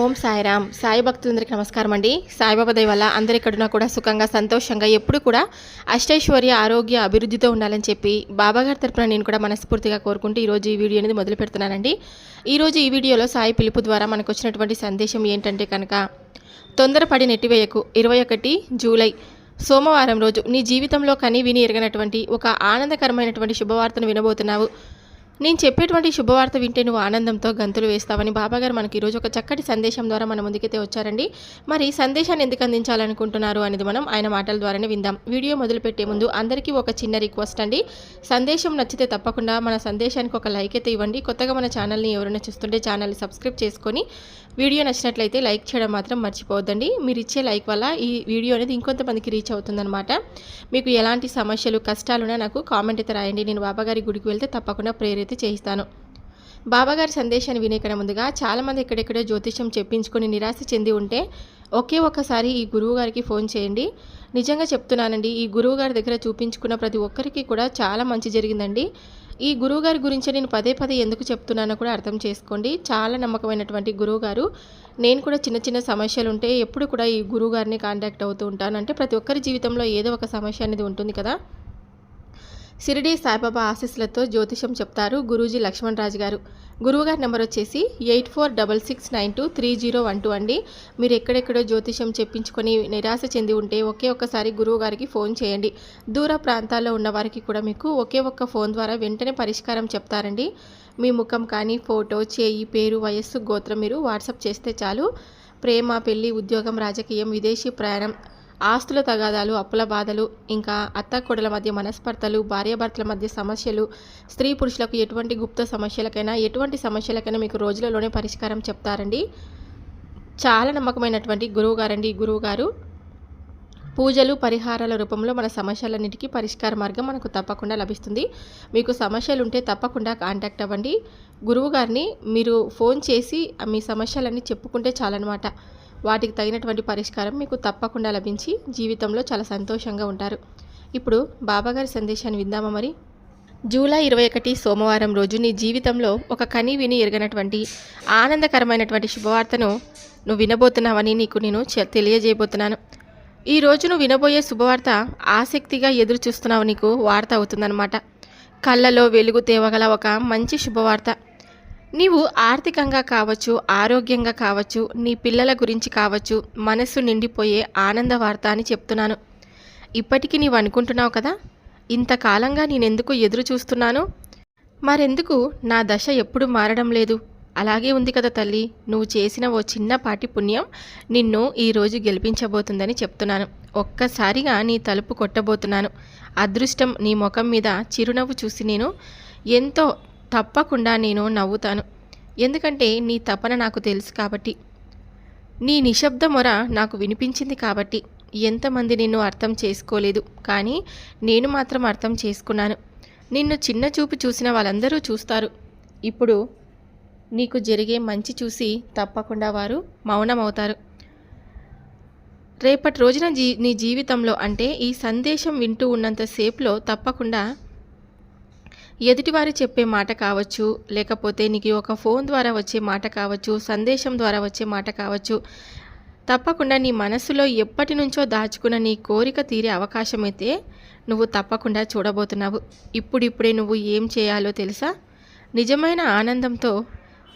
ఓం సాయిరామ్. సాయి భక్తులందరికీ నమస్కారం అండి. సాయిబాబా దయ వల్ల ఎక్కడున్నా కూడా సుఖంగా సంతోషంగా ఎప్పుడు కూడా అష్టైశ్వర్య ఆరోగ్య అభివృద్ధితో ఉండాలని చెప్పి బాబాగారి తరపున నేను కూడా మనస్ఫూర్తిగా కోరుకుంటూ ఈరోజు ఈ వీడియో అనేది మొదలు పెడుతున్నానండి. ఈరోజు ఈ వీడియోలో సాయి పిలుపు ద్వారా మనకు వచ్చినటువంటి సందేశం ఏంటంటే కనుక తొందరపడి నెట్టివేయకు ఇరవై ఒకటి జూలై సోమవారం రోజు నీ జీవితంలో కని విని ఎరగనటువంటి ఒక ఆనందకరమైనటువంటి శుభవార్తను వినబోతున్నావు. నేను చెప్పేటువంటి శుభవార్త వింటే నువ్వు ఆనందంతో గంతులు వేస్తావని బాబాగారు మనకి ఈరోజు ఒక చక్కటి సందేశం ద్వారా మన ముందుకైతే వచ్చారండి. మరి ఈ సందేశాన్ని ఎందుకు అందించాలనుకుంటున్నారు అనేది మనం ఆయన మాటల ద్వారానే విందాం. వీడియో మొదలుపెట్టే ముందు అందరికీ ఒక చిన్న రిక్వెస్ట్ అండి. సందేశం నచ్చితే తప్పకుండా మన సందేశానికి ఒక లైక్ అయితే ఇవ్వండి. కొత్తగా మన ఛానల్ని ఎవరైనా చూస్తుంటే ఛానల్ని సబ్స్క్రైబ్ చేసుకొని వీడియో నచ్చినట్లయితే లైక్ చేయడం మాత్రం మర్చిపోవద్దండి. మీరు ఇచ్చే లైక్ వల్ల ఈ వీడియో అనేది ఇంకొంతమందికి రీచ్ అవుతుందన్నమాట. మీకు ఎలాంటి సమస్యలు కష్టాలున్నా నాకు కామెంట్ అయితే రాయండి. నేను బాబాగారి గుడికి వెళ్తే తప్పకుండా ప్రేరిత పూర్తి చేయిస్తాను. బాబాగారి సందేశాన్ని వినేకడ ముందుగా చాలామంది ఎక్కడెక్కడో జ్యోతిష్యం చెప్పించుకొని నిరాశ చెంది ఉంటే ఒకే ఒక్కసారి ఈ గురువు గారికి ఫోన్ చేయండి. నిజంగా చెప్తున్నానండి ఈ గురువు గారి దగ్గర చూపించుకున్న ప్రతి ఒక్కరికి కూడా చాలా మంచి జరిగిందండి. ఈ గురువుగారి గురించి నేను పదే పదే ఎందుకు చెప్తున్నానో కూడా అర్థం చేసుకోండి. చాలా నమ్మకమైనటువంటి గురువు గారు నేను కూడా చిన్న చిన్న సమస్యలు ఉంటే ఎప్పుడు కూడా ఈ గురువు గారిని కాంటాక్ట్ అవుతూ ఉంటాను. అంటే ప్రతి ఒక్కరి జీవితంలో ఏదో ఒక సమస్య అనేది ఉంటుంది కదా. షిరిడీ సాయిబాబా ఆశీస్సులతో జ్యోతిషం చెప్తారు గురూజీ లక్ష్మణ్ రాజు గారు. గురువుగారి నెంబర్ వచ్చేసి eight four double six nine two three zero one two అండి. మీరు ఎక్కడెక్కడో జ్యోతిషం చెప్పించుకొని నిరాశ చెంది ఉంటే ఒకే ఒక్కసారి గురువు గారికి ఫోన్ చేయండి. దూర ప్రాంతాల్లో ఉన్న వారికి కూడా మీకు ఒకే ఒక్క ఫోన్ ద్వారా వెంటనే పరిష్కారం చెప్తారండి. మీ ముఖం కానీ ఫోటో చేయి పేరు వయస్సు గోత్రం మీరు వాట్సాప్ చేస్తే చాలు. ప్రేమ పెళ్ళి ఉద్యోగం రాజకీయం విదేశీ ప్రయాణం ఆస్తుల తగాదాలు అప్పుల బాధలు ఇంకా అత్త కొడల మధ్య మనస్పర్ధలు భార్యాభర్తల మధ్య సమస్యలు స్త్రీ పురుషులకు ఎటువంటి గుప్త సమస్యలకైనా ఎటువంటి సమస్యలకైనా మీకు రోజులలోనే పరిష్కారం చెప్తారండి. చాలా నమ్మకమైనటువంటి గురువు గారండి. ఈ గురువు గారు పూజలు పరిహారాల రూపంలో మన సమస్యలన్నిటికీ పరిష్కార మార్గం మనకు తప్పకుండా లభిస్తుంది. మీకు సమస్యలు ఉంటే తప్పకుండా కాంటాక్ట్ అవ్వండి. గురువు గారిని మీరు ఫోన్ చేసి మీ సమస్యలన్నీ చెప్పుకుంటే చాలన్నమాట. వాటికి తగినటువంటి పరిష్కారం మీకు తప్పకుండా లభించి జీవితంలో చాలా సంతోషంగా ఉంటారు. ఇప్పుడు బాబాగారి సందేశాన్ని విందామా మరి? జూలై ఇరవై ఒకటి సోమవారం రోజు నీ జీవితంలో ఒక కని విని ఎరగనటువంటి ఆనందకరమైనటువంటి శుభవార్తను నువ్వు వినబోతున్నావని నీకు నేను తెలియజేయబోతున్నాను. ఈ రోజు నువ్వు వినబోయే శుభవార్త ఆసక్తిగా ఎదురు చూస్తున్నావు నీకు వార్త అవుతుందన్నమాట. కళ్ళలో వెలుగు తేవగల ఒక మంచి శుభవార్త. నీవు ఆర్థికంగా కావచ్చు ఆరోగ్యంగా కావచ్చు నీ పిల్లల గురించి కావచ్చు మనస్సు నిండిపోయే ఆనంద వార్త అని చెప్తున్నాను. ఇప్పటికీ నీవు అనుకుంటున్నావు కదా? ఇంతకాలంగా నేనెందుకు ఎదురు చూస్తున్నాను? మరెందుకు నా దశ ఎప్పుడు మారడం లేదు. అలాగే ఉంది కదా తల్లి నువ్వు చేసిన ఓ చిన్నపాటి పుణ్యం నిన్ను ఈరోజు గెలిపించబోతుందని చెప్తున్నాను. ఒక్కసారిగా నీ తలుపు కొట్టబోతున్నాను. అదృష్టం నీ ముఖం మీద చిరునవ్వు చూసి నేను ఎంతో తప్పకుండా నేను నవ్వుతాను. ఎందుకంటే నీ తపన నాకు తెలుసు కాబట్టి. నీ నిశ్శబ్ద మొర నాకు వినిపించింది కాబట్టి. ఎంతమంది నిన్ను అర్థం చేసుకోలేదు. కానీ నేను మాత్రం అర్థం చేసుకున్నాను. నిన్ను చిన్న చూపు చూసిన వాళ్ళందరూ చూస్తారు. ఇప్పుడు నీకు జరిగే మంచి చూసి తప్పకుండా వారు మౌనమవుతారు. రేపటి రోజున జీ నీ జీవితంలో అంటే ఈ సందేశం వింటూ ఉన్నంతసేపులో తప్పకుండా ఎదుటివారు చెప్పే మాట కావచ్చు లేకపోతే నీకు ఒక ఫోన్ ద్వారా వచ్చే మాట కావచ్చు సందేశం ద్వారా వచ్చే మాట కావచ్చు తప్పకుండా నీ మనసులో ఎప్పటి నుంచో దాచుకున్న నీ కోరిక తీరే అవకాశం అయితే నువ్వు తప్పకుండా చూడబోతున్నావు. ఇప్పుడిప్పుడే నువ్వు ఏం చేయాలో తెలుసా? నిజమైన ఆనందంతో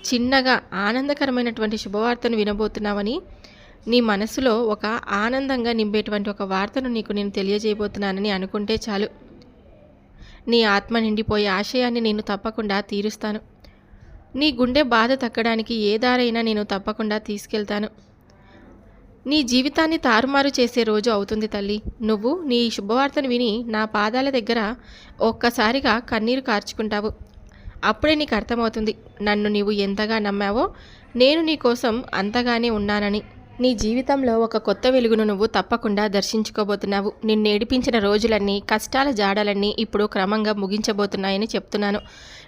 చిన్నగా ఆనందకరమైనటువంటి శుభవార్తను వినబోతున్నావని నీ మనసులో ఒక ఆనందంగా నింపేటువంటి ఒక వార్తను నీకు నేను తెలియజేయబోతున్నానని అనుకుంటే చాలు. నీ ఆత్మ నిండిపోయే ఆశయాన్ని నేను తప్పకుండా తీరుస్తాను. నీ గుండె బాధ తగ్గడానికి ఏ దారైనా నేను తప్పకుండా తీసుకెళ్తాను. నీ జీవితాన్ని తారుమారు చేసే రోజు అవుతుంది తల్లి. నువ్వు నీ శుభవార్తను విని నా పాదాల దగ్గర ఒక్కసారిగా కన్నీరు కార్చుకుంటావు. అప్పుడే నీకు అర్థమవుతుంది. నన్ను నీవు ఎంతగా నమ్మావో నేను నీ కోసం అంతగానే ఉన్నానని. నీ జీవితంలో ఒక కొత్త వెలుగును నువ్వు తప్పకుండా దర్శించుకోబోతున్నావు. నిన్నేడిపించిన రోజులన్నీ కష్టాల జాడలన్నీ ఇప్పుడు క్రమంగా ముగించబోతున్నాయని చెప్తున్నాను.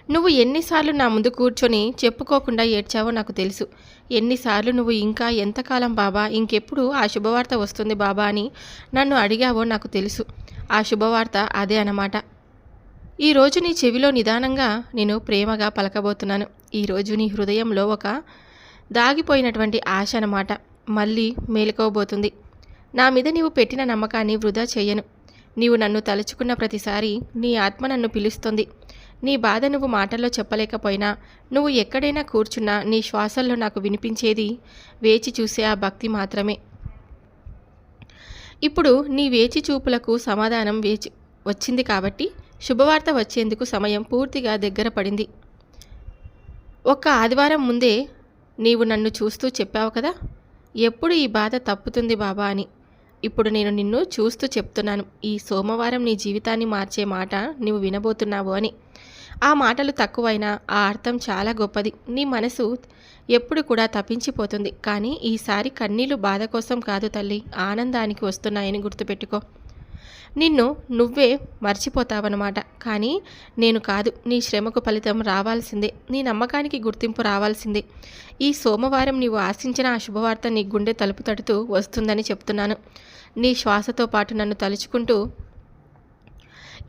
నువ్వు ఎన్నిసార్లు నా ముందు కూర్చొని చెప్పుకోకుండా ఏడ్చావో నాకు తెలుసు. ఎన్నిసార్లు నువ్వు ఇంకా ఎంతకాలం బాబా ఇంకెప్పుడు ఆ శుభవార్త వస్తుంది బాబా అని నన్ను అడిగావో నాకు తెలుసు. ఆ శుభవార్త అదే అన్నమాట. ఈరోజు నీ చెవిలో నిదానంగా నేను ప్రేమగా పలకబోతున్నాను. ఈరోజు నీ హృదయంలో ఒక దాగిపోయినటువంటి ఆశ అన్నమాట. మళ్ళీ మేలుకోబోతుంది. నా మీద నీవు పెట్టిన నమ్మకాన్ని వృధా చేయను. నీవు నన్ను తలుచుకున్న ప్రతిసారి నీ ఆత్మ నన్ను పిలుస్తుంది. నీ బాధ నువ్వు మాటల్లో చెప్పలేకపోయినా నువ్వు ఎక్కడైనా కూర్చున్నా నీ శ్వాసల్లో నాకు వినిపించేది వేచి చూసే ఆ భక్తి మాత్రమే. ఇప్పుడు నీ వేచి చూపులకు సమాధానం వేచి వచ్చింది కాబట్టి శుభవార్త వచ్చేందుకు సమయం పూర్తిగా దగ్గర పడింది. ఒక్క ఆదివారం ముందే నీవు నన్ను చూస్తూ చెప్పావు కదా? ఎప్పుడు ఈ బాధ తప్పుతుంది బాబా అని. ఇప్పుడు నేను నిన్ను చూస్తూ చెప్తున్నాను. ఈ సోమవారం నీ జీవితాన్ని మార్చే మాట నువ్వు వినబోతున్నావు అని. ఆ మాటలు తక్కువైనా ఆ అర్థం చాలా గొప్పది. నీ మనసు ఎప్పుడు కూడా తప్పించిపోతుంది. కానీ ఈసారి కన్నీళ్ళు బాధ కోసం కాదు తల్లి ఆనందానికి వస్తున్నాయని గుర్తుపెట్టుకో. నిన్ను నువ్వే మర్చిపోతావన్నమాట. కానీ నేను కాదు. నీ శ్రమకు ఫలితం రావాల్సిందే. నీ నమ్మకానికి గుర్తింపు రావాల్సిందే. ఈ సోమవారం నీవు ఆశించిన ఆ శుభవార్త నీ గుండె తలుపు తడుతూ వస్తుందని చెప్తున్నాను. నీ శ్వాసతో పాటు నన్ను తలుచుకుంటూ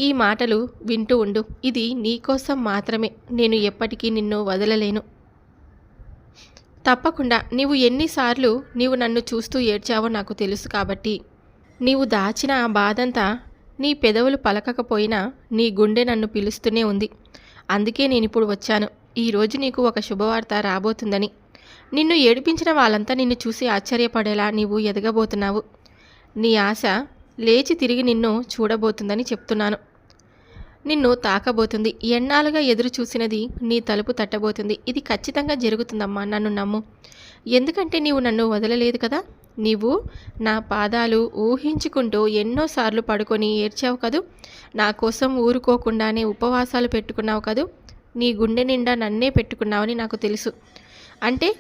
ఈ మాటలు వింటూ ఉండు. ఇది నీకోసం మాత్రమే. నేను ఎప్పటికీ నిన్ను వదలలేను. తప్పకుండా. నీవు ఎన్నిసార్లు నీవు నన్ను చూస్తూ ఏడ్చావో నాకు తెలుసు కాబట్టి. నీవు దాచిన ఆ బాధంతా నీ పెదవులు పలకకపోయినా నీ గుండె నన్ను పిలుస్తూనే ఉంది. అందుకే నేను ఇప్పుడు వచ్చాను ఈరోజు నీకు ఒక శుభవార్త రాబోతుందని. నిన్ను ఏడిపించిన వాళ్ళంతా నిన్ను చూసి ఆశ్చర్యపడేలా నీవు ఎదగబోతున్నావు. నీ ఆశ లేచి తిరిగి నిన్ను చూడబోతుందని చెప్తున్నాను. నిన్ను తాకబోతుంది. ఎన్నాళ్ళుగా ఎదురు చూసినది నీ తలుపు తట్టబోతుంది. ఇది ఖచ్చితంగా జరుగుతుందమ్మా నన్ను నమ్ము. ఎందుకంటే నీవు నన్ను వదలలేదు కదా? నీవు నా పాదాలు ఊహించుకుంటూ ఎన్నోసార్లు పడుకొని ఏడ్చావు కదూ? నా కోసం ఊరుకోకుండానే ఉపవాసాలు పెట్టుకున్నావు కదూ? నీ గుండె నిండా నన్నే పెట్టుకున్నావని నాకు తెలుసు. అంటే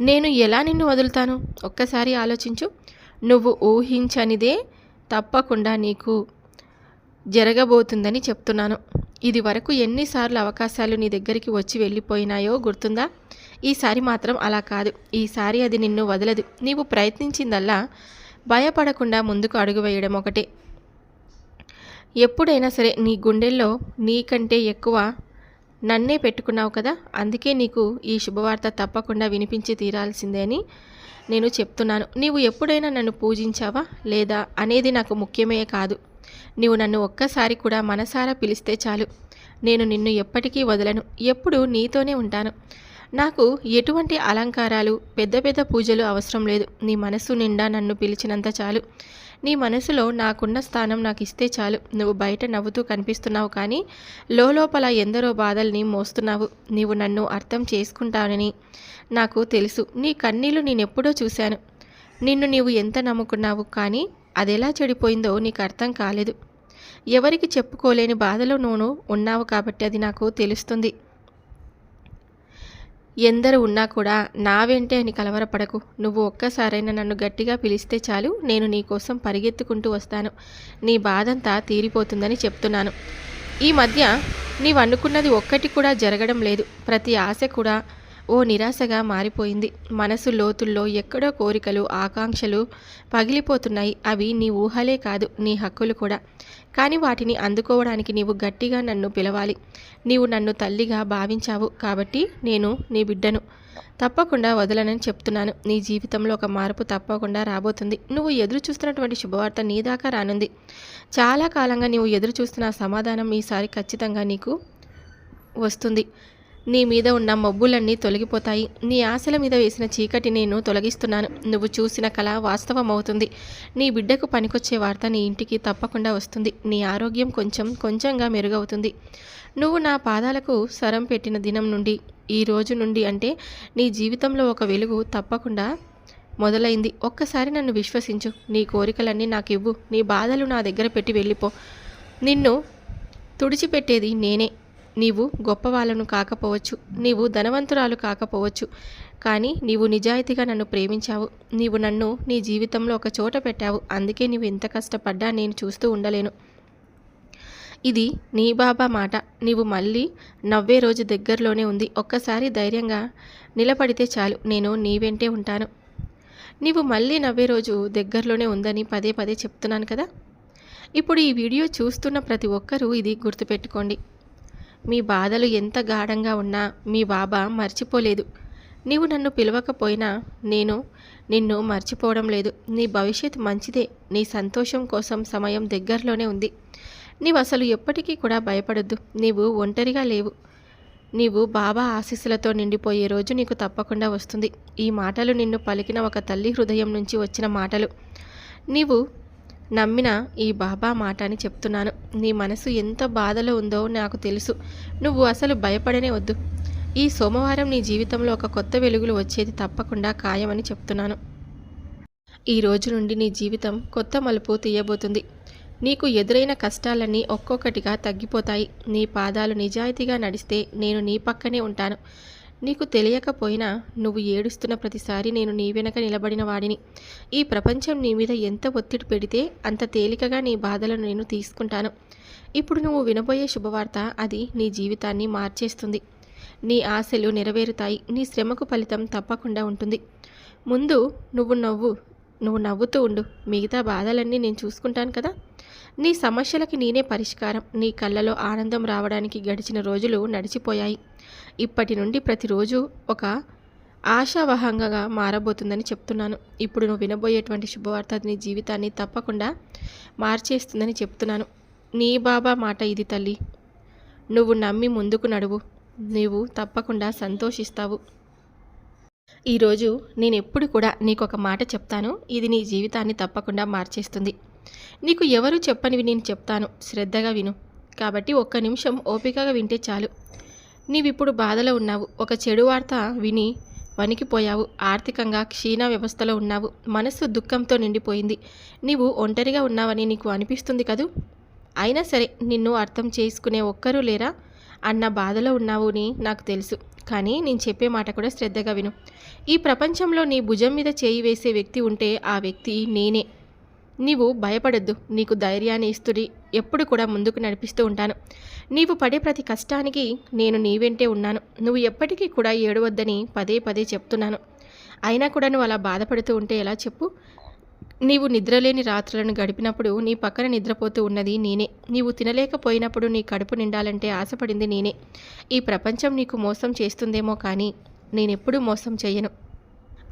నేను ఎలా నిన్ను వదులుతాను? ఒక్కసారి ఆలోచించు. నువ్వు ఊహించనిదే తప్పకుండా నీకు జరగబోతుందని చెప్తున్నాను. ఇది వరకు ఎన్నిసార్లు అవకాశాలు నీ దగ్గరికి వచ్చి వెళ్ళిపోయినాయో గుర్తుందా? ఈసారి మాత్రం అలా కాదు. ఈసారి అది నిన్ను వదలదు. నీవు ప్రయత్నించిందల్లా భయపడకుండా ముందుకు అడుగు వేయడం ఒకటే. ఎప్పుడైనా సరే నీ గుండెల్లో నీకంటే ఎక్కువ నన్నే పెట్టుకున్నావు కదా? అందుకే నీకు ఈ శుభవార్త తప్పకుండా వినిపించి తీరాల్సిందే అని నేను చెప్తున్నాను. నీవు ఎప్పుడైనా నన్ను పూజించావా? లేదా? అనేది నాకు ముఖ్యమే కాదు. నీవు నన్ను ఒక్కసారి కూడా మనసారా పిలిస్తే చాలు. నేను నిన్ను ఎప్పటికీ వదలను. ఎప్పుడు నీతోనే ఉంటాను. నాకు ఎటువంటి అలంకారాలు పెద్ద పెద్ద పూజలు అవసరం లేదు. నీ మనసు నిండా నన్ను పిలిచినంత చాలు. నీ మనసులో నాకున్న స్థానం నాకు ఇస్తే చాలు. నువ్వు బయట నవ్వుతూ కనిపిస్తున్నావు కానీ లోపల ఎందరో బాధల్ని మోస్తున్నావు. నీవు నన్ను అర్థం చేసుకుంటానని నాకు తెలుసు. నీ కన్నీళ్ళు నేనెప్పుడో చూశాను. నిన్ను నీవు ఎంత నమ్ముకున్నావు కానీ అదెలా చెడిపోయిందో నీకు అర్థం కాలేదు. ఎవరికి చెప్పుకోలేని బాధలో నువ్వు ఉన్నావు కాబట్టి అది నాకు తెలుస్తుంది. ఎందరు ఉన్నా కూడా నా వెంటే అని కలవరపడకు. నువ్వు ఒక్కసారైనా నన్ను గట్టిగా పిలిస్తే చాలు నేను నీకోసం పరిగెత్తుకుంటూ వస్తాను. నీ బాధంతా తీరిపోతుందని చెప్తున్నాను. ఈ మధ్య నీవు అనుకున్నది ఒక్కటి కూడా జరగడం లేదు. ప్రతి ఆశ కూడా ఓ నిరాశగా మారిపోయింది. మనసు లోతుల్లో ఎక్కడో కోరికలు ఆకాంక్షలు పగిలిపోతున్నాయి. అవి నీ ఊహలే కాదు నీ హక్కులు కూడా. కానీ వాటిని అందుకోవడానికి నీవు గట్టిగా నన్ను పిలవాలి. నీవు నన్ను తల్లిగా భావించావు కాబట్టి నేను నీ బిడ్డను. తప్పకుండా వదలనని చెప్తున్నాను. నీ జీవితంలో ఒక మార్పు తప్పకుండా రాబోతుంది. నువ్వు ఎదురు చూస్తున్నటువంటి శుభవార్త నీ దాకా రానుంది. చాలా కాలంగా నీవు ఎదురు చూస్తున్న సమాధానం ఈసారి ఖచ్చితంగా నీకు వస్తుంది. నీ మీద ఉన్న మబ్బులన్నీ తొలగిపోతాయి. నీ ఆశల మీద వేసిన చీకటి నేను తొలగిస్తున్నాను. నువ్వు చూసిన కళ వాస్తవం అవుతుంది నీ బిడ్డకు పనికొచ్చే వార్త నీ ఇంటికి తప్పకుండా వస్తుంది. నీ ఆరోగ్యం కొంచెం కొంచెంగా మెరుగవుతుంది. నువ్వు నా పాదాలకు సరం పెట్టిన దినం నుండి ఈ రోజు నుండి అంటే నీ జీవితంలో ఒక వెలుగు తప్పకుండా మొదలైంది. ఒక్కసారి నన్ను విశ్వసించు. నీ కోరికలన్నీ నాకు ఇవ్వు నీ బాధలు నా దగ్గర పెట్టి వెళ్ళిపో. నిన్ను తుడిచిపెట్టేది నేనే. నీవు గొప్పవాళ్ళను కాకపోవచ్చు నీవు ధనవంతురాలు కాకపోవచ్చు కానీ నీవు నిజాయితీగా నన్ను ప్రేమించావు నీవు నన్ను నీ జీవితంలో ఒక చోట పెట్టావు అందుకే నీవు ఎంత కష్టపడ్డా నేను చూస్తూ ఉండలేను. ఇది నీ బాబా మాట. నీవు మళ్ళీ నవ్వే రోజు దగ్గరలోనే ఉంది. ఒక్కసారి ధైర్యంగా నిలబడితే చాలు. నేను నీ వెంటే ఉంటాను. నీవు మళ్ళీ నవ్వే రోజు దగ్గరలోనే ఉందని పదే పదే చెప్తున్నాను కదా? ఇప్పుడు ఈ వీడియో చూస్తున్న ప్రతి ఒక్కరూ ఇది గుర్తుపెట్టుకోండి. మీ బాధలు ఎంత గాఢంగా ఉన్నా మీ బాబా మర్చిపోలేదు. నీవు నన్ను పిలవకపోయినా నేను నిన్ను మర్చిపోవడం లేదు. నీ భవిష్యత్ మంచిదే. నీ సంతోషం కోసం సమయం దగ్గరలోనే ఉంది. నీవు అసలు ఎప్పటికీ కూడా భయపడొద్దు. నీవు ఒంటరిగా లేవు. నీవు బాబా ఆశీస్సులతో నిండిపోయే రోజు నీకు తప్పకుండా వస్తుంది. ఈ మాటలు నిన్ను పలికిన ఒక తల్లి హృదయం నుంచి వచ్చిన మాటలు. నీవు నమ్మిన ఈ బాబా మాట అని చెప్తున్నాను. నీ మనసు ఎంత బాధలో ఉందో నాకు తెలుసు. నువ్వు అసలు భయపడనే వద్దు. ఈ సోమవారం నీ జీవితంలో ఒక కొత్త వెలుగులు వచ్చేది తప్పకుండా ఖాయమని చెప్తున్నాను. ఈ రోజు నుండి నీ జీవితం కొత్త మలుపు తీయబోతుంది. నీకు ఎదురైన కష్టాలన్నీ ఒక్కొక్కటిగా తగ్గిపోతాయి. నీ పాదాలు నిజాయితీగా నడిస్తే నేను నీ పక్కనే ఉంటాను. నీకు తెలియకపోయినా నువ్వు ఏడుస్తున్న ప్రతిసారి నేను నీ వెనక నిలబడిన వాడిని. ఈ ప్రపంచం నీ మీద ఎంత ఒత్తిడి పెడితే అంత తేలికగా నీ బాధలను నేను తీసుకుంటాను. ఇప్పుడు నువ్వు వినబోయే శుభవార్త అది నీ జీవితాన్ని మార్చేస్తుంది. నీ ఆశలు నెరవేరుతాయి. నీ శ్రమకు ఫలితం తప్పకుండా ఉంటుంది. ముందు నువ్వు నవ్వు నువ్వు నవ్వుతూ ఉండు. మిగతా బాధలన్నీ నేను చూసుకుంటాను కదా? నీ సమస్యలకి నేనే పరిష్కారం. నీ కళ్ళలో ఆనందం రావడానికి గడిచిన రోజులు నడిచిపోయాయి. ఇప్పటి నుండి ప్రతిరోజు ఒక ఆశావహంగా మారబోతుందని చెప్తున్నాను. ఇప్పుడు నువ్వు వినబోయేటువంటి శుభవార్త నీ జీవితాన్ని తప్పకుండా మార్చేస్తుందని చెప్తున్నాను. నీ బాబా మాట ఇది తల్లి. నువ్వు నమ్మి ముందుకు నడువు. నీవు తప్పకుండా సంతోషిస్తావు. ఈరోజు నేను ఎప్పుడు కూడా నీకు ఒక మాట చెప్తాను. ఇది నీ జీవితాన్ని తప్పకుండా మార్చేస్తుంది. నీకు ఎవరు చెప్పనివి నేను చెప్తాను. శ్రద్ధగా విను. కాబట్టి ఒక్క నిమిషం ఓపికగా వింటే చాలు. నీవిప్పుడు బాధలో ఉన్నావు. ఒక చెడు వార్త విని వణికిపోయావు. ఆర్థికంగా క్షీణ వ్యవస్థలో ఉన్నావు. మనస్సు దుఃఖంతో నిండిపోయింది. నీవు ఒంటరిగా ఉన్నావని నీకు అనిపిస్తుంది కదూ? అయినా సరే నిన్ను అర్థం చేసుకునే ఒక్కరూ లేరా? అన్న బాధలో ఉన్నావు అని నాకు తెలుసు. కానీ నేను చెప్పే మాట కూడా శ్రద్ధగా విను. ఈ ప్రపంచంలో నీ భుజం మీద చేయి వేసే వ్యక్తి ఉంటే ఆ వ్యక్తి నేనే. నీవు భయపడొద్దు. నీకు ధైర్యాన్ని ఇస్తుడి. ఎప్పుడు కూడా ముందుకు నడిపిస్తూ ఉంటాను. నీవు పడే ప్రతి కష్టానికి నేను నీ వెంటే ఉన్నాను. నువ్వు ఎప్పటికీ కూడా ఏడవద్దని పదే పదే చెప్తున్నాను. అయినా కూడా నువ్వు అలా బాధపడుతూ ఉంటే ఎలా చెప్పు? నీవు నిద్రలేని రాత్రులను గడిపినప్పుడు నీ పక్కన నిద్రపోతూ ఉన్నది నేనే. నీవు తినలేకపోయినప్పుడు నీ కడుపు నిండాలంటే ఆశపడింది నేనే. ఈ ప్రపంచం నీకు మోసం చేస్తుందేమో కానీ నేనెప్పుడూ మోసం చేయను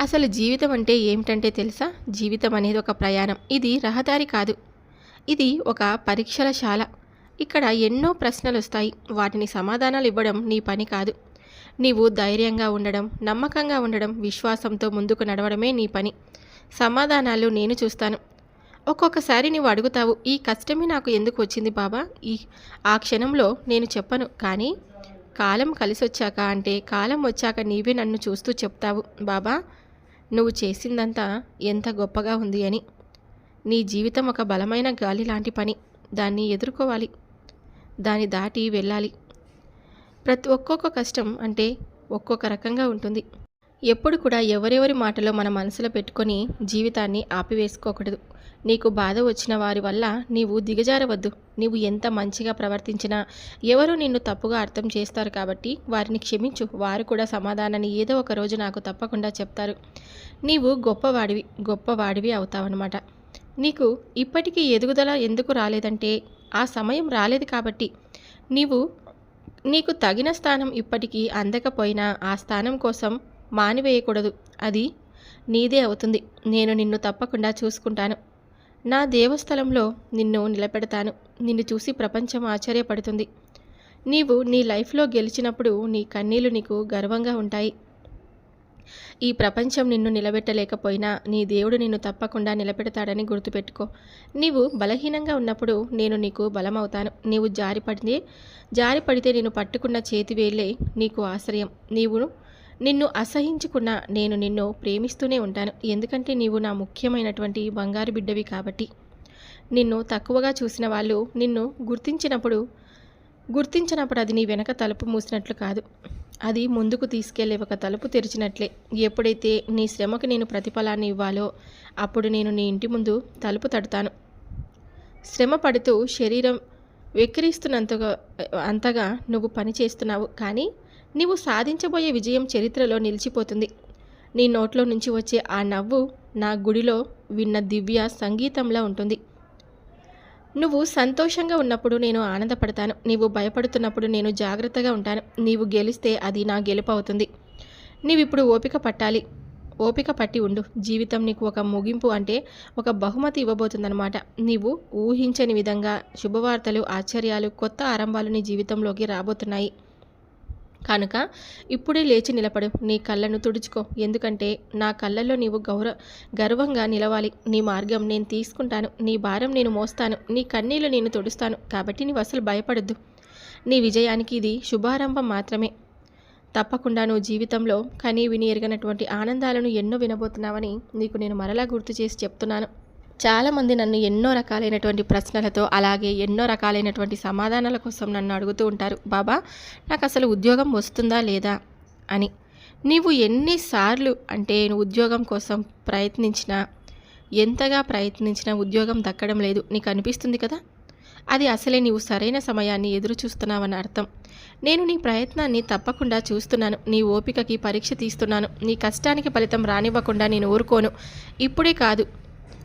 అసలు జీవితం అంటే ఏమిటంటే తెలుసా? జీవితం అనేది ఒక ప్రయాణం. ఇది రహదారి కాదు. ఇది ఒక పరీక్షల శాల. ఇక్కడ ఎన్నో ప్రశ్నలు వస్తాయి. వాటిని సమాధానాలు ఇవ్వడం నీ పని కాదు. నీవు ధైర్యంగా ఉండడం నమ్మకంగా ఉండడం విశ్వాసంతో ముందుకు నడవడమే నీ పని. సమాధానాలు నేను చూస్తాను. ఒక్కొక్కసారి నీవు అడుగుతావు ఈ కష్టమే నాకు ఎందుకు వచ్చింది బాబా? ఈ ఆ క్షణంలో నేను చెప్పను. కానీ కాలం కలిసొచ్చాక అంటే కాలం వచ్చాక నీవే నన్ను చూస్తూ చెప్తావు. బాబా నువ్వు చేసిందంతా ఎంత గొప్పగా ఉంది అని. నీ జీవితం ఒక బలమైన గాలి లాంటి పని. దాన్ని ఎదుర్కోవాలి. దాన్ని దాటి వెళ్ళాలి. ప్రతి ఒక్కొక్క కష్టం అంటే ఒక్కొక్క రకంగా ఉంటుంది. ఎప్పుడు కూడా ఎవరెవరి మాటలో మన మనసులో పెట్టుకొని జీవితాన్ని ఆపివేసుకోకూడదు. నీకు బాధ వచ్చిన వారి వల్ల నీవు దిగజారవద్దు. నీవు ఎంత మంచిగా ప్రవర్తించినా ఎవరు నిన్ను తప్పుగా అర్థం చేస్తారు కాబట్టి వారిని క్షమించు. వారు కూడా సమాధానాన్ని ఏదో ఒక రోజు నాకు తప్పకుండా చెప్తారు. నీవు గొప్పవాడివి గొప్పవాడివి అవుతావన్నమాట. నీకు ఇప్పటికీ ఎదుగుదల ఎందుకు రాలేదంటే ఆ సమయం రాలేదు కాబట్టి. నీవు నీకు తగిన స్థానం ఇప్పటికీ అందకపోయినా ఆ స్థానం కోసం మానివేయకూడదు. అది నీదే అవుతుంది. నేను నిన్ను తప్పకుండా చూసుకుంటాను. నా దేవస్థలంలో నిన్ను నిలబెడతాను. నిన్ను చూసి ప్రపంచం ఆశ్చర్యపడుతుంది. నీవు నీ లైఫ్లో గెలిచినప్పుడు నీ కన్నీళ్ళు నీకు గర్వంగా ఉంటాయి. ఈ ప్రపంచం నిన్ను నిలబెట్టలేకపోయినా నీ దేవుడు నిన్ను తప్పకుండా నిలబెడతాడని గుర్తుపెట్టుకో. నీవు బలహీనంగా ఉన్నప్పుడు నేను నీకు బలమవుతాను. నీవు జారిపడితే జారిపడితే నేను పట్టుకున్న చేతి వేలే నీకు ఆశ్రయం. నీవు నిన్ను అసహించుకున్న నేను నిన్ను ప్రేమిస్తూనే ఉంటాను. ఎందుకంటే నీవు నా ముఖ్యమైనటువంటి బంగారు బిడ్డవి కాబట్టి. నిన్ను తక్కువగా చూసిన వాళ్ళు నిన్ను గుర్తించినప్పుడు గుర్తించినప్పుడు అది నీ వెనక తలుపు మూసినట్లు కాదు. అది ముందుకు తీసుకెళ్ళే ఒక తలుపు తెరిచినట్లే. ఎప్పుడైతే నీ శ్రమకు నేను ప్రతిఫలాన్ని ఇవ్వాలో అప్పుడు నేను నీ ఇంటి ముందు తలుపు తడతాను. శ్రమ పడుతూ శరీరం వెక్కిరిస్తున్నంతగా అంతగా నువ్వు పని చేస్తున్నావు. కానీ నీవు సాధించబోయే విజయం చరిత్రలో నిలిచిపోతుంది. నీ నోట్లో నుంచి వచ్చే ఆ నవ్వు నా గుడిలో విన్న దివ్య సంగీతంలా ఉంటుంది. నువ్వు సంతోషంగా ఉన్నప్పుడు నేను ఆనందపడతాను. నీవు భయపడుతున్నప్పుడు నేను జాగ్రత్తగా ఉంటాను. నీవు గెలిస్తే అది నా గెలుపు అవుతుంది. నీవిప్పుడు ఓపిక పట్టాలి. ఓపిక పట్టి ఉండు. జీవితం నీకు ఒక ముగింపు అంటే ఒక బహుమతి ఇవ్వబోతుందన్నమాట. నీవు ఊహించని విధంగా శుభవార్తలు ఆశ్చర్యాలు కొత్త ఆరంభాలు నీ జీవితంలోకి రాబోతున్నాయి. కనుక ఇప్పుడే లేచి నిలబడు. నీ కళ్ళను తుడుచుకో. ఎందుకంటే నా కళ్ళల్లో నీవు గౌరవ గర్వంగా నిలవాలి. నీ మార్గం నేను తీసుకుంటాను. నీ భారం నేను మోస్తాను. నీ కన్నీళ్ళు నేను తుడుస్తాను. కాబట్టి నీవు అసలు భయపడద్దు. నీ విజయానికి ఇది శుభారంభం మాత్రమే. తప్పకుండా నువ్వు జీవితంలో కనీ విని ఎరగనటువంటి ఆనందాలను ఎన్నో వినబోతున్నావని నీకు నేను మరలా గుర్తు చేసి చెప్తున్నాను. చాలామంది నన్ను ఎన్నో రకాలైనటువంటి ప్రశ్నలతో అలాగే ఎన్నో రకాలైనటువంటి సమాధానాల కోసం నన్ను అడుగుతూ ఉంటారు. బాబా నాకు అసలు ఉద్యోగం వస్తుందా లేదా? అని. నీవు ఎన్నిసార్లు అంటే నేను ఉద్యోగం కోసం ప్రయత్నించినా ఎంతగా ప్రయత్నించినా ఉద్యోగం దక్కడం లేదు. నీకు అనిపిస్తుంది కదా? అది అసలే నీవు సరైన సమయాన్ని ఎదురు చూస్తున్నావని అర్థం. నేను నీ ప్రయత్నాన్ని తప్పకుండా చూస్తున్నాను. నీ ఓపికకి పరీక్ష తీస్తున్నాను. నీ కష్టానికి ఫలితం రానివ్వకుండా నేను ఊరుకోను. ఇప్పుడే కాదు.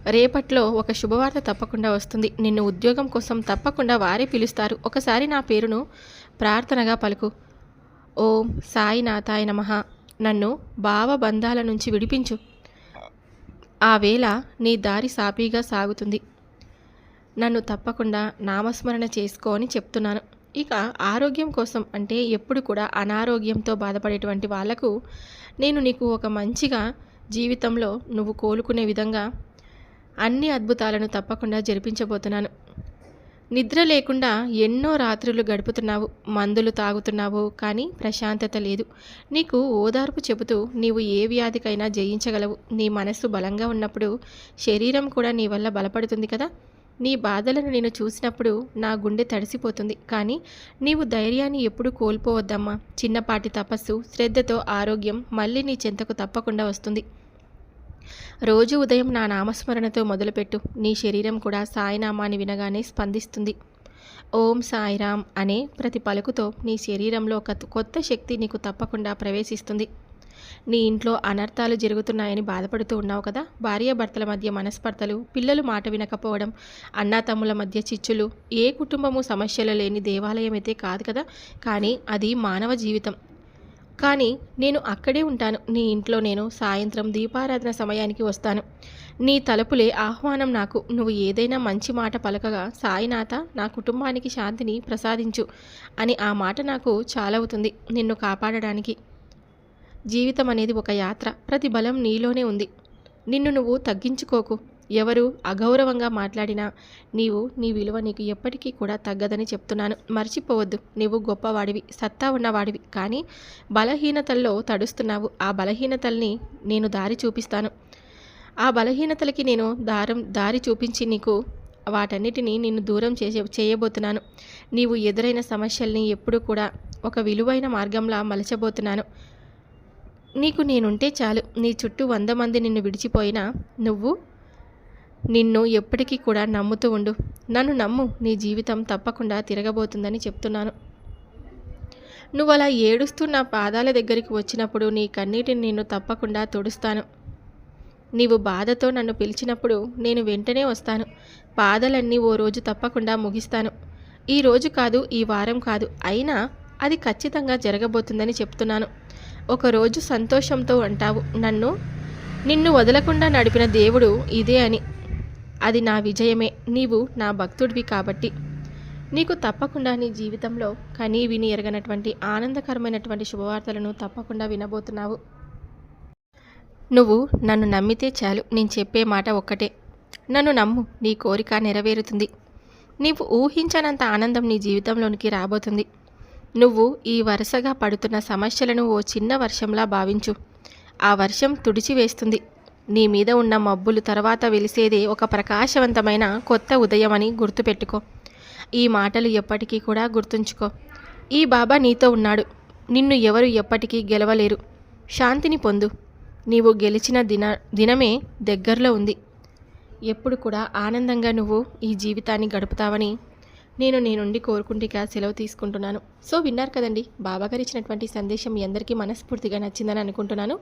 రేపట్లో ఒక శుభవార్త తప్పకుండా వస్తుంది. నిన్ను ఉద్యోగం కోసం తప్పకుండా వారే పిలుస్తారు. ఒకసారి నా పేరును ప్రార్థనగా పలుకు. ఓం సాయినాథాయ నమ. నన్ను భావబంధాల నుంచి విడిపించు. ఆ వేళ నీ దారి సాపీగా సాగుతుంది. నన్ను తప్పకుండా నామస్మరణ చేసుకో అని చెప్తున్నాను. ఇక ఆరోగ్యం కోసం అంటే ఎప్పుడు కూడా అనారోగ్యంతో బాధపడేటువంటి వాళ్ళకు నేను నీకు ఒక మంచిగా జీవితంలో నువ్వు కోలుకునే విధంగా అన్ని అద్భుతాలను తప్పకుండా జరిపించబోతున్నాను. నిద్ర లేకుండా ఎన్నో రాత్రులు గడుపుతున్నావు మందులు తాగుతున్నావు కానీ ప్రశాంతత లేదు. నీకు ఓదార్పు చెబుతూ నీవు ఏ వ్యాధికైనా జయించగలవు. నీ మనస్సు బలంగా ఉన్నప్పుడు శరీరం కూడా నీ వల్ల బలపడుతుంది కదా. నీ బాధలను నేను చూసినప్పుడు నా గుండె తడిసిపోతుంది. కానీ నీవు ధైర్యాన్ని ఎప్పుడు కోల్పోవద్దమ్మా. చిన్నపాటి తపస్సు శ్రద్ధతో ఆరోగ్యం మళ్ళీ నీ చెంతకు తప్పకుండా వస్తుంది. రోజు ఉదయం నా నామస్మరణతో మొదలుపెట్టు. నీ శరీరం కూడా సాయినామాన్ని వినగానే స్పందిస్తుంది. ఓం సాయిరామ్ అనే ప్రతి పలుకుతో నీ శరీరంలో ఒక కొత్త శక్తి నీకు తప్పకుండా ప్రవేశిస్తుంది. నీ ఇంట్లో అనర్థాలు జరుగుతున్నాయని బాధపడుతూ ఉన్నావు కదా? భార్యాభర్తల మధ్య మనస్పర్ధలు పిల్లలు మాట వినకపోవడం అన్నాతమ్ముల మధ్య చిచ్చులు ఏ కుటుంబము సమస్యలు లేని దేవాలయం అయితే కాదు కదా? కానీ అది మానవ జీవితం. కానీ నేను అక్కడే ఉంటాను. నీ ఇంట్లో నేను సాయంత్రం దీపారాధన సమయానికి వస్తాను. నీ తలుపులే ఆహ్వానం నాకు. నువ్వు ఏదైనా మంచి మాట పలకగా సాయినాథ నా కుటుంబానికి శాంతిని ప్రసాదించు అని ఆ మాట నాకు చాలవుతుంది నిన్ను కాపాడడానికి. జీవితం అనేది ఒక యాత్ర. ప్రతి బలం నీలోనే ఉంది. నిన్ను నువ్వు తగ్గించుకోకు. ఎవరు అగౌరవంగా మాట్లాడినా నీవు నీ విలువ నీకు ఎప్పటికీ కూడా తగ్గదని చెప్తున్నాను. మర్చిపోవద్దు. నీవు గొప్పవాడివి సత్తా ఉన్నవాడివి కానీ బలహీనతల్లో తడుస్తున్నావు. ఆ బలహీనతల్ని నేను దారి చూపిస్తాను. ఆ బలహీనతలకి నేను దారం దారి చూపించి నీకు వాటన్నిటిని నిన్ను దూరం చేసే చేయబోతున్నాను. నీవు ఎదురైన సమస్యల్ని ఎప్పుడూ కూడా ఒక విలువైన మార్గంలా మలచబోతున్నాను. నీకు నేనుంటే చాలు. నీ చుట్టూ వంద మంది నిన్ను విడిచిపోయినా నువ్వు నిన్ను ఎప్పటికీ కూడా నమ్ముతూ ఉండు. నన్ను నమ్ము. నీ జీవితం తప్పకుండా తిరగబోతుందని చెప్తున్నాను. నువ్వు అలా ఏడుస్తూ నా పాదాల దగ్గరికి వచ్చినప్పుడు నీ కన్నీటిని నేను తప్పకుండా తుడుస్తాను. నీవు బాధతో నన్ను పిలిచినప్పుడు నేను వెంటనే వస్తాను. బాధలన్నీ ఓ రోజు తప్పకుండా ముగిస్తాను. ఈ రోజు కాదు ఈ వారం కాదు. అయినా అది ఖచ్చితంగా జరగబోతుందని చెప్తున్నాను. ఒకరోజు సంతోషంతో అంటావు. నన్ను నిన్ను వదలకుండా నడిపిన దేవుడు ఇదే అని. అది నా విజయమే. నీవు నా భక్తుడివి కాబట్టి. నీకు తప్పకుండా నీ జీవితంలో కనీ విని ఎరగనటువంటి ఆనందకరమైనటువంటి శుభవార్తలను తప్పకుండా వినబోతున్నావు. నువ్వు నన్ను నమ్మితే చాలు. నేను చెప్పే మాట ఒక్కటే. నన్ను నమ్ము. నీ కోరిక నెరవేరుతుంది. నీవు ఊహించనంత ఆనందం నీ జీవితంలోనికి రాబోతుంది. నువ్వు ఈ వరుసగా పడుతున్న సమస్యలను ఓ చిన్న వర్షంలా భావించు. ఆ వర్షం తుడిచివేస్తుంది. నీ మీద ఉన్న మబ్బులు తర్వాత వెలిసేదే ఒక ప్రకాశవంతమైన కొత్త ఉదయం అని గుర్తుపెట్టుకో. ఈ మాటలు ఎప్పటికీ కూడా గుర్తుంచుకో. ఈ బాబా నీతో ఉన్నాడు. నిన్ను ఎవరు ఎప్పటికీ గెలవలేరు. శాంతిని పొందు. నీవు గెలిచిన దిన దినమే దగ్గరలో ఉంది. ఎప్పుడు కూడా ఆనందంగా నువ్వు ఈ జీవితాన్ని గడుపుతావని నేను నీ నుండి కోరుకుంటేగా సెలవు తీసుకుంటున్నాను. సో విన్నారు కదండి బాబాగారు ఇచ్చినటువంటి సందేశం మీ అందరికీ మనస్ఫూర్తిగా నచ్చిందని అనుకుంటున్నాను.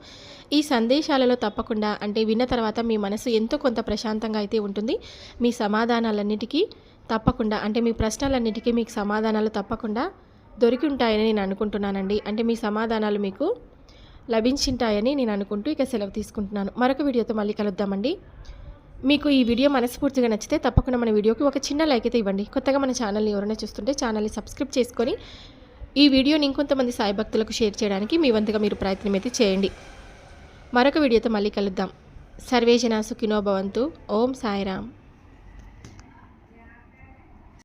ఈ సందేశాలలో తప్పకుండా అంటే విన్న తర్వాత మీ మనసు ఎంతో కొంత ప్రశాంతంగా అయితే ఉంటుంది. మీ సమాధానాలన్నిటికీ తప్పకుండా అంటే మీ ప్రశ్నలన్నిటికీ మీకు సమాధానాలు తప్పకుండా దొరికి ఉంటాయని నేను అనుకుంటున్నానండి. అంటే మీ సమాధానాలు మీకు లభించింటాయని నేను అనుకుంటూ ఇక సెలవు తీసుకుంటున్నాను. మరొక వీడియోతో మళ్ళీ కలుద్దామండి. మీకు ఈ వీడియో మనస్ఫూర్తిగా నచ్చితే తప్పకుండా మన వీడియోకి ఒక చిన్న లైక్ అయితే ఇవ్వండి. కొత్తగా మన ఛానల్ని ఎవరైనా చూస్తుంటే ఛానల్ని సబ్స్క్రైబ్ చేసుకొని ఈ వీడియోని ఇంకొంతమంది సాయి భక్తులకు షేర్ చేయడానికి మీ వంతుగా మీరు ప్రయత్నం అయితే చేయండి. మరొక వీడియోతో మళ్ళీ కలుద్దాం. సర్వేజన సుఖినో భవంతు. ఓం సాయిరామ్.